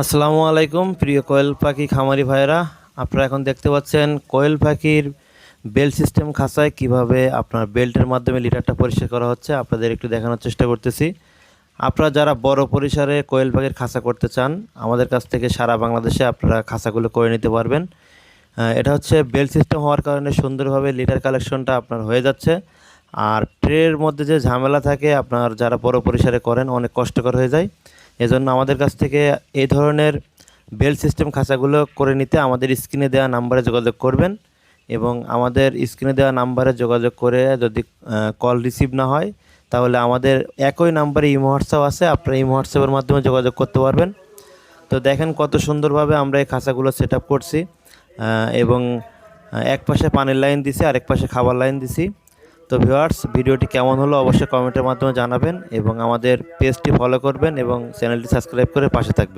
আসসালামু আলাইকুম, প্রিয় কোয়েল পাখি খামারি ভাইরা আপনারা এখন দেখতে পাচ্ছেন কোয়েল পাখির বেল্ট সিস্টেম খাঁচায় কীভাবে আপনার বেল্টের মাধ্যমে লিটারটা পরিষ্কার করা হচ্ছে, আপনাদের একটু দেখানোর চেষ্টা করতেছি। আপনারা যারা বড় পরিসরে কোয়েল পাখির খাঁচা করতে চান, আমাদের কাছ থেকে সারা বাংলাদেশে আপনারা খাঁচাগুলো করে নিতে পারবেন। এটা হচ্ছে বেল সিস্টেম হওয়ার কারণে সুন্দরভাবে লিটার কালেকশনটা আপনার হয়ে যাচ্ছে। আর ট্রের মধ্যে যে ঝামেলা থাকে, আপনার যারা বড় পরিসরে করেন, অনেক কষ্টকর হয়ে যায়। এজন্য আমাদের কাছ থেকে এই ধরনের বেল সিস্টেম খাঁচাগুলো করে নিতে আমাদের স্ক্রিনে দেওয়া নাম্বারে যোগাযোগ করবেন এবং আমাদের স্ক্রিনে দেওয়া নাম্বারে যোগাযোগ করে যদি কল রিসিভ না হয়, তাহলে আমাদের একই নাম্বারে ইমো হোয়াটসঅ্যাপ আছে, আপনারা ইমো হোয়াটসঅ্যাপের মাধ্যমে যোগাযোগ করতে পারবেন। তো দেখেন কত সুন্দরভাবে আমরা এই খাঁচাগুলো সেট করছি এবং এক পাশে পানির লাইন দিছি আর এক পাশে খাবার লাইন দিছি। তো ভিউয়ার্স, ভিডিওটি কেমন হলো অবশ্যই কমেন্টের মাধ্যমে জানাবেন এবং আমাদের পেজটি ফলো করবেন এবং চ্যানেলটি সাবস্ক্রাইব করে পাশে থাকবেন।